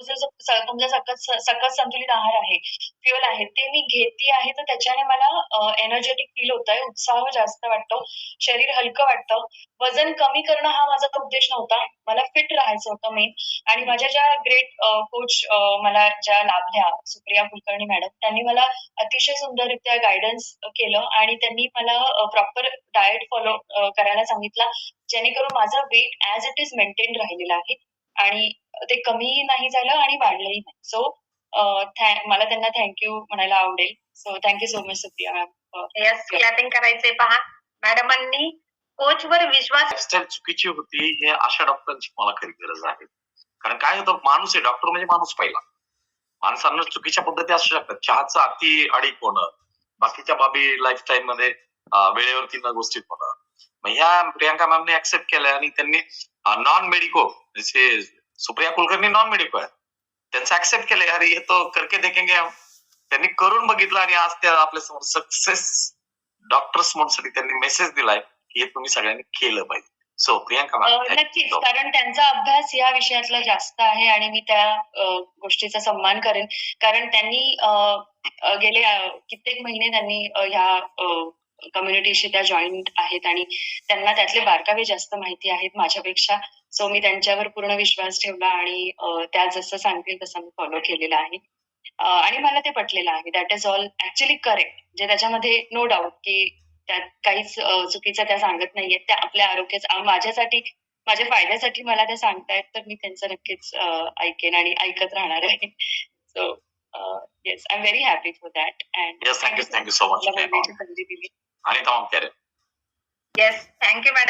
तुमचा सकस संतुलित आहार आहे फ्युअल आहे ते मी घेते आहे तर त्याच्याने मला एनर्जेटिक फील होत आहे उत्साह जास्त वाटतो शरीर हलकं वाटतं. वजन कमी करणं हा माझा उद्देश नव्हता. मला फिट राहायचं होतं मेन आणि माझ्या ज्या ग्रेट कोच मला ज्या लाभल्या सुप्रिया कुलकर्णी मॅडम त्यांनी मला अतिशय सुंदररित्या गायडन्स केलं आणि त्यांनी मला प्रॉपर डाएट फॉलो करायला सांगितला जेणेकरून माझा weight as it is maintain राहिलेला आहे. आणि ते कमी नाही झालं आणि वाढलंही नाही. सो मला त्यांना थँक्यू म्हणायला आवडेल. So thank you so much Supriya ma'am yes clapping करायचे पहा. मॅडमांनी कोचवर विश्वास लाईफस्टाईल चुकीची होती हे अशा डॉक्टरांची मला खरी गरज आहे. कारण काय होतं माणूस आहे डॉक्टर म्हणजे माणूस पहिला. माणसांना चुकीच्या पद्धती असू शकतात. चहाचं अति अडीक होणं बाकीच्या बाबी लाईफस्टाईल मध्ये वेळेवरती न गोष्टी होणं. मग ह्या प्रियांका मॅमने ऍक्सेप्ट केलंय आणि त्यांनी नॉन मेडिको जसे सुप्रिया कुलकर्णी नॉन मेडिको आहे त्यांचं ऍक्सेप्ट केलंय. अरे हे तो करके देखेंगे हम. त्यांनी करून बघितलं आणि आज त्या आपल्यासमोर सक्सेस डॉक्टर्स म्हणून त्यांनी मेसेज दिलाय की हे तुम्ही सगळ्यांनी केलं पाहिजे. सो प्रियांका नक्कीच. कारण त्यांचा अभ्यास या विषयातला जास्त आहे आणि मी त्या गोष्टीचा सन्मान करेन. कारण त्यांनी गेले कित्येक महिने त्यांनी ह्या कम्युनिटीशी त्या जॉईंट आहेत आणि त्यांना त्यातले बारकावे जास्त माहिती आहेत. माझ्यापेक्षा सो मी त्यांच्यावर पूर्ण विश्वास ठेवला आणि त्या जसं सांगतील तसं मी फॉलो केलेलं आहे. आणि मला ते पटलेलं आहे. That is all actually correct जे त्याच्यामध्ये नो डाऊट की त्यात काहीच चुकीचं त्या सांगत नाहीये. त्या आपल्या आरोग्याचा माझ्यासाठी माझ्या फायद्यासाठी मला त्या सांगतायत तर मी त्यांचं नक्कीच ऐकेन आणि ऐकत राहणार आहे. So yes I am very happy for that and Yes, thank you, I don't get it. Yes, thank you, madam.